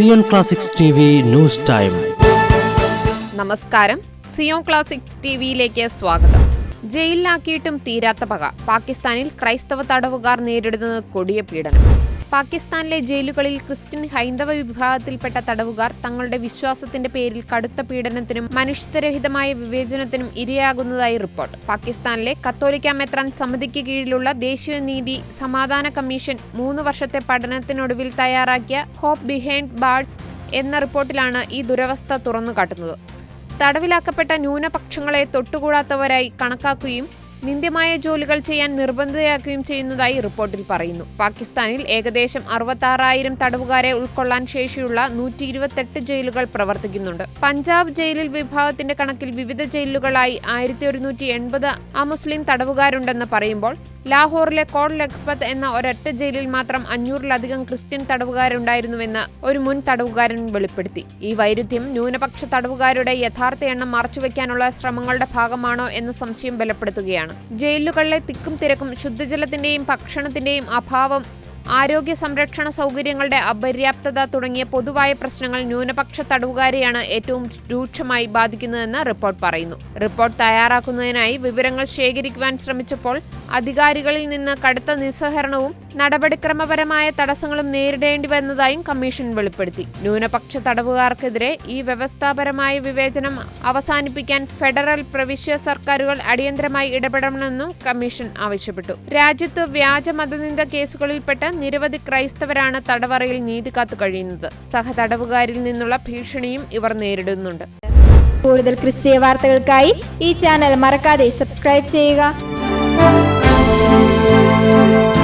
Zion classics T V news time നമസ്കാരം. Zion classics T വിയിലേക്ക് സ്വാഗതം. ജയിലിലാക്കിയിട്ടും തീരാത്ത പക. പാകിസ്ഥാനിൽ ക്രൈസ്തവ തടവുകാർ നേരിടുന്നത് കൊടിയ പീഡനം. പാകിസ്ഥാനിലെ ജയിലുകളിൽ ക്രിസ്ത്യൻ ഹൈന്ദവ വിഭാഗത്തിൽപ്പെട്ട തടവുകാർ തങ്ങളുടെ വിശ്വാസത്തിന്റെ പേരിൽ കടുത്ത പീഡനത്തിനും മനുഷ്യത്വരഹിതമായ വിവേചനത്തിനും ഇരയാകുന്നതായി റിപ്പോർട്ട്. പാകിസ്ഥാനിലെ കത്തോലിക്ക മെത്രാൻ സമിതിക്ക് കീഴിലുള്ള ദേശീയ നീതി സമാധാന കമ്മീഷൻ മൂന്ന് വർഷത്തെ പഠനത്തിനൊടുവിൽ തയ്യാറാക്കിയ ഹോപ്പ് ബിഹൈൻഡ് ബാർഡ്സ് എന്ന റിപ്പോർട്ടിലാണ് ഈ ദുരവസ്ഥ തുറന്നു കാട്ടുന്നത് തടവിലാക്കപ്പെട്ട ന്യൂനപക്ഷങ്ങളെ തൊട്ടുകൂടാത്തവരായി കണക്കാക്കുകയും നിന്ദ്യമായ ജോലികൾ ചെയ്യാൻ നിർബന്ധിതയാക്കുകയും ചെയ്യുന്നതായി റിപ്പോർട്ടിൽ പറയുന്നു. പാകിസ്ഥാനിൽ ഏകദേശം അറുപത്താറായിരം തടവുകാരെ ഉൾക്കൊള്ളാൻ ശേഷിയുള്ള നൂറ്റി ഇരുപത്തെട്ട് ജയിലുകൾ പ്രവർത്തിക്കുന്നുണ്ട്. പഞ്ചാബ് ജയിലിൽ വിഭാഗത്തിന്റെ കണക്കിൽ വിവിധ ജയിലുകളായി ആയിരത്തി ഒരുന്നൂറ്റി എൺപത് അമുസ്ലിം തടവുകാരുണ്ടെന്ന് പറയുമ്പോൾ ലാഹോറിലെ കോൺ ലഖ്പത് എന്ന ഒരൊറ്റ ജയിലിൽ മാത്രം അഞ്ഞൂറിലധികം ക്രിസ്ത്യൻ തടവുകാരുണ്ടായിരുന്നുവെന്ന് ഒരു മുൻ തടവുകാരൻ വെളിപ്പെടുത്തി. ഈ വൈരുദ്ധ്യം ന്യൂനപക്ഷ തടവുകാരുടെ യഥാർത്ഥ എണ്ണം മറച്ചുവെക്കാനുള്ള ശ്രമങ്ങളുടെ ഭാഗമാണോ എന്ന സംശയം ബലപ്പെടുത്തുകയാണ്. ജയിലുകളിലെ തിക്കും തിരക്കും ശുദ്ധജലത്തിന്റെയും ഭക്ഷണത്തിന്റെയും അഭാവം ആരോഗ്യ സംരക്ഷണ സൗകര്യങ്ങളുടെ അപര്യാപ്തത തുടങ്ങിയ പൊതുവായ പ്രശ്നങ്ങൾ ന്യൂനപക്ഷ തടവുകാരെയാണ് ഏറ്റവും രൂക്ഷമായി ബാധിക്കുന്നതെന്ന് റിപ്പോർട്ട് പറയുന്നു. റിപ്പോർട്ട് തയ്യാറാക്കുന്നതിനായി വിവരങ്ങൾ ശേഖരിക്കുവാൻ ശ്രമിച്ചപ്പോൾ അധികാരികളിൽ നിന്ന് കടുത്ത നിസ്സഹരണവും നടപടിക്രമപരമായ തടസ്സങ്ങളും നേരിടേണ്ടി വന്നതായും കമ്മീഷൻ വെളിപ്പെടുത്തി. ന്യൂനപക്ഷ തടവുകാർക്കെതിരെ ഈ വ്യവസ്ഥാപരമായ വിവേചനം അവസാനിപ്പിക്കാൻ ഫെഡറൽ പ്രവിശ്യ സർക്കാരുകൾ അടിയന്തരമായി ഇടപെടണമെന്നും കമ്മീഷൻ ആവശ്യപ്പെട്ടു. രാജ്യത്ത് വ്യാജ മതനിന്ദ കേസുകളിൽപ്പെട്ട നിരവധി ക്രൈസ്തവരാണ് തടവറയിൽ നീതി കാത്തു കഴിയുന്നത്. സഹതടവുകാരിൽ നിന്നുള്ള ഭീഷണിയും ഇവർ നേരിടുന്നുണ്ട്. കൂടുതൽ ക്രിസ്തീയ വാർത്തകൾക്കായി ഈ ചാനൽ മറക്കാതെ സബ്സ്ക്രൈബ് ചെയ്യുക. 嗯。